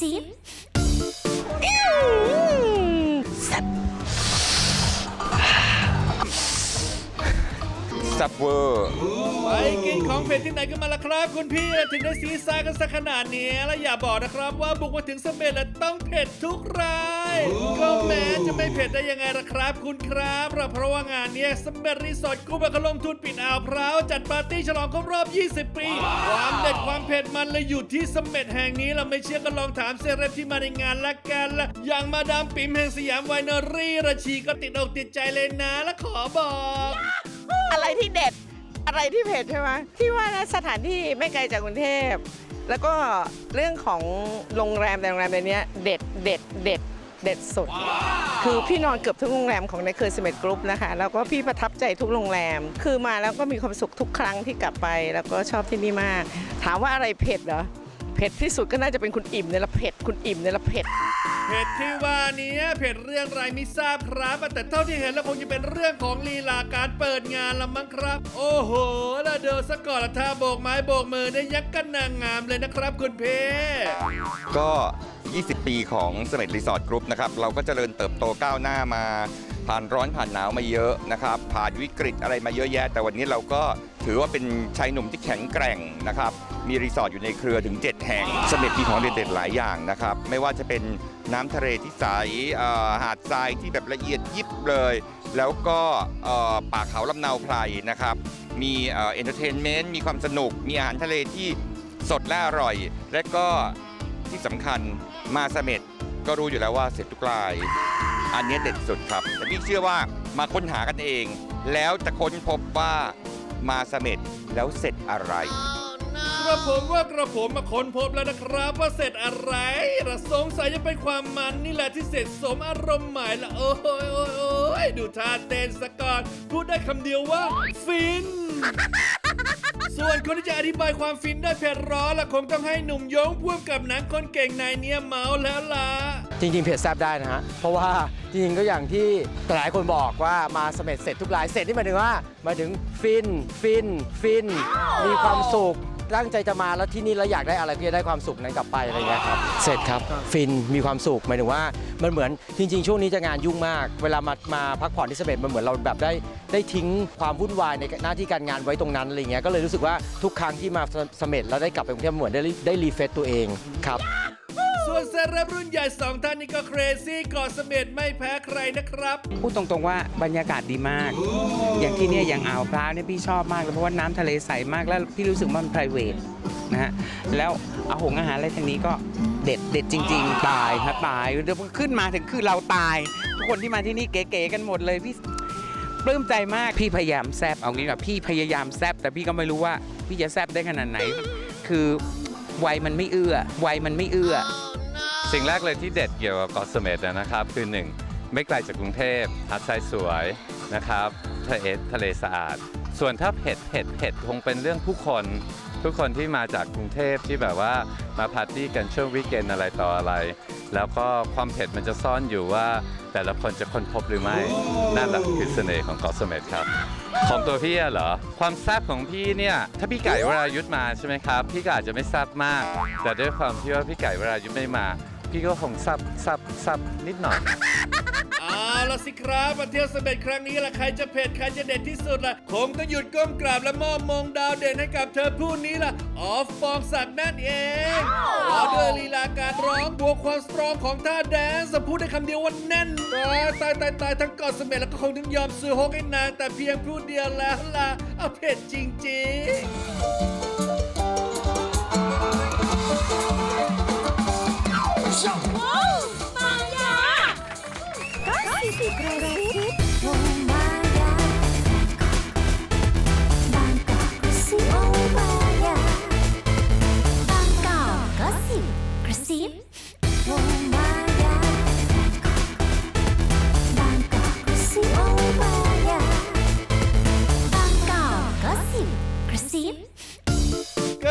ซิบ บเวอร์ ไปกินของเผ็ดที่ไหนกันมาล่ะครับ คุณพี่ถึงได้ซีซ่ากันสักขนาดนี้และอย่าบอกนะครับว่าบุกมาถึงเสม็ดแล้วต้องเผ็ดทุกรายก็แม้จะไม่เผ็ดได้ยังไงล่ะครับ คุณครับเพราะว่างานเนี้ยเสม็ดรีสอร์ทกรุ๊ปเขาลงทุนปิดอ่าวพร้าวจัดปาร์ตี้ฉลองครบรอบ 20 ปี ความเด็ดความเผ็ดมันเลยอยู่ที่เสม็ดแห่งนี้เราไม่เชื่อก็ลองถามเซเลบที่มาในงานละกันละอย่างมาดามปิ๋มแห่งสยามไวนารี่ราชีก็ติดอกติดใจเลยนะและขอบอก อะไรที่เด็ดอะไรที่เผ็ดใช่ไหมพี่ว่านะสถานที่ไม่ไกลจากกรุงเทพ แล้วก็เรื่องของโรงแรมแต่โรงแรมในเนี้ยเด็ดเด็ดเด็ดเด็ดสุด คือพี่นอนเกือบทุกโรงแรมของในเครือสเมดกรุ๊ปนะคะ แล้วก็พี่ประทับใจทุกโรงแรม คือมาแล้วก็มีความสุขทุกครั้งที่กลับไป แล้วก็ชอบที่นี่มาก ถามว่าอะไรเผ็ดเหรอ เผ็ดที่สุดก็น่าจะเป็นคุณอิ่มเนี่ยละเผ็ดคุณอิ่มเนี่ยละเผ็ด เผ็ดที่ว่านี้เผ็ดเรื่องอะไรไม่ทราบครับ แต่เท่าที่เห็นแล้วคงจะเป็นเรื่องของลีลาการเปิดงานละมั้งครับ โอ้โหแล้วเดินซะก่อนละท่าโบกไม้โบกมือได้ยักกันนางงามเลยนะครับ คุณเพก็ 20 ปีของสมัยรีสอร์ทกรุ๊ปนะครับ เราก็เจริญเติบโตก้าวหน้ามา ผ่านร้อนผ่านหนาวมาเยอะนะครับ ผ่านวิกฤตอะไรมาเยอะแยะ แต่วันนี้เราก็ถือว่าเป็นชายหนุ่มที่แข็งแกร่งนะครับ มีรีสอร์ทอยู่ในเครือถึง 7 แห่ง เสม็ดมีของเด็ดๆหลายอย่างนะครับ ไม่ว่าจะเป็นน้ำทะเลที่ใสหาดทรายที่แบบละเอียดยิบเลย แล้วก็ป่าเขาลำเนาไพรนะครับ มีเอ่อนเตอร์เทนเมนต์มีความสนุก มีอาหารทะเลที่สดและอร่อย และก็ที่สำคัญมาเสม็ดก็รู้อยู่แล้วว่าเสร็จทุกราย อันนี้เด็ดสุดครับแต่พี่เชื่อว่ามาค้นหากันเอง แล้วจะค้นพบว่ามาเสม็ดแล้วเสร็จอะไร กระผมว่ากระผมมาค้นพบแล้วนะครับว่าเสร็จอะไรระสงสัยจะเป็นความมันนี่แหละที่เสร็จสมอารมณ์หมายละโอ้ยโอ้ยโอ้ยดูท่าเต้นสะก่อนพูดได้คำเดียวว่า ฟิน ส่วนคนที่จะอธิบายความฟินได้เผ็ดร้อนละคงต้องให้หนุ่มยงพ่วงกับหนังคนเก่งนายเนี้ยเมาแล้วล่ะ จริงๆเพจแซบได้นะฮะ เพราะว่าจริงๆก็อย่างที่หลายคนบอกว่ามาเสม็ดเสร็จทุกรายเสร็จนี่หมายถึงว่าหมายถึงฟินฟินฟิน มีความสุขตั้งใจจะมาแล้วที่นี่แล้วอยากได้อะไรก็จะได้ความสุขนั้นกลับไปอะไรเงี้ยครับเสร็จครับฟินมีความสุขหมายถึงว่า มันเหมือนจริง ๆ ช่วงนี้จะงานยุ่งมาก เวลามามาพักผ่อนที่เสม็ดมันเหมือนเราแบบได้ได้ทิ้งความวุ่นวายในหน้าที่การงานไว้ตรงนั้นอะไรเงี้ยก็เลยรู้สึกว่าทุกครั้งที่มาเสม็ดแล้วได้กลับไปกรุงเทพเหมือนได้ได้รีเฟซตัวเองครับส่วนเซเลบรุ่นใหญ่สองท่านนี้ก็เครซี่เกาะเสม็ดไม่แพ้ใครนะครับ พูดตรงๆว่าบรรยากาศดีมาก อย่างที่เนี่ยอย่างอ่าวพร้าวเนี่ยพี่ชอบมากเลยเพราะว่าน้ำทะเลใสมากแล้วพี่รู้สึกว่ามัน p r i v a t นะฮะแล้วอาหงอาหารอะไรทางนี้ก็ เด็ดเด็ดจริง ๆ ตายครับตายเดี๋ยวขึ้นมาถึงคือเราตายทุกคนที่มาที่นี่เก๋ๆกันหมดเลยพี่ปลื้มใจมากพี่พยายามแซบเอางี้ดีกว่าพี่พยายามแซบแต่พี่ก็ไม่รู้ว่า พี่จะแซบได้ขนาดไหน คือวัยมันไม่เอื้อวัยมันไม่เอื้อ สิ่งแรกเลยที่เด็ดเกี่ยวกับเกาะเสม็ดนะครับ คือหนึ่งไม่ไกลจากกรุงเทพหาดทรายสวยนะครับทะเลทะเลสะอาด ส่วนถ้าเผ็ดเผ็ดเผ็ดคงเป็นเรื่องผู้คน ทุกคนที่มาจากกรุงเทพที่แบบว่า มาปาร์ตี้กันช่วงวิกเกนอะไรต่ออะไร แล้วก็ความเผ็ดมันจะซ่อนอยู่ว่า แต่ละคนจะค้นพบหรือไม่นั่นแหละคือเสน่ห์ของเกาะเสม็ดครับ ของตัวพี่อะเหรอ ความแซ่บของพี่เนี่ย ถ้าพี่ไก่วรายุทธมาใช่ไหมครับ พี่ก็อาจจะไม่แซ่บมาก แต่ด้วยความที่ว่าพี่ไก่วรายุทธไม่มา พี่ก็คงแซ่บแซ่บแซ่บนิดหน่อยเอาละสิครับมาเที่ยวเสม็ดครั้งนี้ละใครจะเผ็ดใครจะเด็ดที่สุดล่ะผมก็หยุดก้มกราบและมอบมงดาวเด่นให้กับเธอผู้นี้ล่ะออฟฟองศักดิ์นั่นเองข อด้วยลีลาการร้องบวกความสตรองของท่าแดนซ์พูดได้คำเดียวว่าแน่นตายตายตายตายทั้งเกาะเสม็ดแล้วก็คงถึงยอมซื้อฮกให้นางแต่เพียงพูดเดียวแล้วล่ะเอาเผ็ดจริงๆก็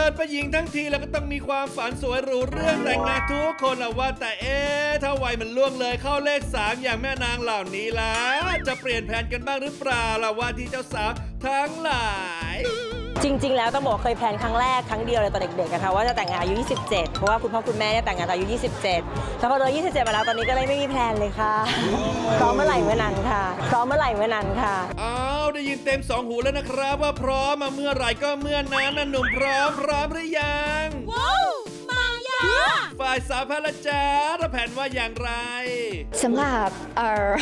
ดเป็นหญิงทั้งทีแล้วก็ต้องมีความฝันสวยหรูเรื่องแต่งงานทุกคนละว่าแต่เอ๊ะถ้าวัยมันล่วงเลยเข้าเลขสามอย่างแม่นางเหล่านี้แล้วจะเปลี่ยนแผนกันบ้างหรือเปล่าล่ะว่าที่เจ้าสาวทั้งหลาย จริง ๆ แล้วต้องบอกว่าเคยแพลนครั้งแรกครั้งเดียวเลยตอนเด็กๆนะคะว่าจะแต่งงานอายุ 27 เพราะว่าคุณพ่อคุณแม่เนี่ยแต่งงานตอนอายุ 27 แต่พอเลย27 มาแล้วตอนนี้ก็เลยไม่มีแพลนเลยค่ะพร้อมเมื่อไหร่เมื่อนั้นค่ะพร้อมเมื่อไหร่เมื่อนั้นค่ะ อ้าวได้ยินเต็มสองหูแล้วนะครับ ว่าพร้อมมาเมื่อไหร่ก็เมื่อนั้นนะหนุ่มพร้อมพร้อมหรือยังว้าวมายาฝ่ายสาวพระจ้าระแผนว่าอย่างไร สำหรับเอ่อ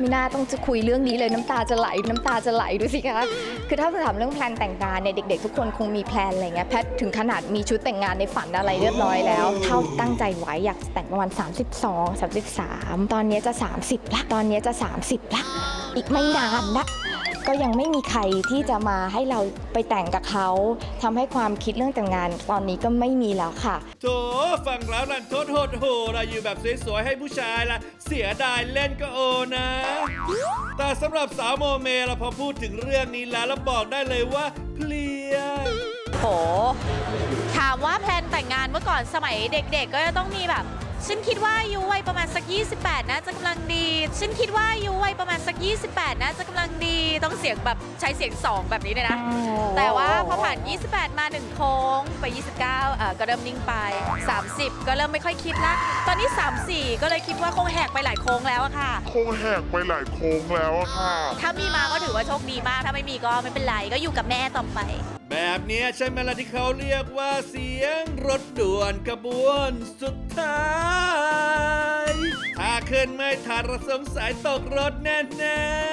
มีน่าต้องจะคุยเรื่องนี้เลยน้ำตาจะไหลน้ำตาจะไหลดูสิคะคือถ้าถามเรื่องแพลนแต่งงานเนี่ยเด็ก ๆ ทุกคนคงมีแพลนอะไรเงี้ยแพทถึงขนาดมีชุดแต่งงานในฝันอะไรเรียบร้อยแล้วเท่าตั้งใจไว้อยากแต่งประมาณ32 33 ตอนนี้จะ 30ละตอนนี้จะ 30ละอีกไม่นานละ ก็ยังไม่มีใครที่จะมาให้เราไปแต่งกับเขาทำให้ความคิดเรื่องแต่งงานตอนนี้ก็ไม่มีแล้วค่ะโถฟังแล้วรันทดโหดโหเราอยู่แบบสวยๆให้ผู้ชายล่ะเสียดายเล่นก็โอนะ แต่สำหรับสาวโมเมเราพอพูดถึงเรื่องนี้แล้วแล้วบอกได้เลยว่าเพลียโหถามว่าแพลนแต่งงานเมื่อก่อนสมัยเด็ก ๆ ก็จะต้องมีแบบ ฉันคิดว่าอายุวัยประมาณสัก 28 น่าจะกำลังดี ฉันคิดว่าอายุวัยประมาณสัก 28 น่าจะกำลังดี ต้องเสียงแบบใช้เสียง 2 แบบนี้เลยนะ แต่ว่าพอผ่าน 28 มา1โค้งไป 29เอ่อก็เริ่มนิ่งไป 30 ก็เริ่มไม่ค่อยคิดละตอนนี้ 34 ก็เลยคิดว่าคงแหกไปหลายโค้งแล้วอะค่ะ คงแหกไปหลายโค้งแล้วอะค่ะ ถ้ามีมาก็ถือว่าโชคดีมาก ถ้าไม่มีก็ไม่เป็นไร ก็อยู่กับแม่ต่อไป แบบนี้ใช่ไหมล่ะที่เขาเรียกว่าเสียงรถด่วนขบวนสุดท้าย ถ้าขึ้นไม่ทันระสงสัยตกรถแน่ๆ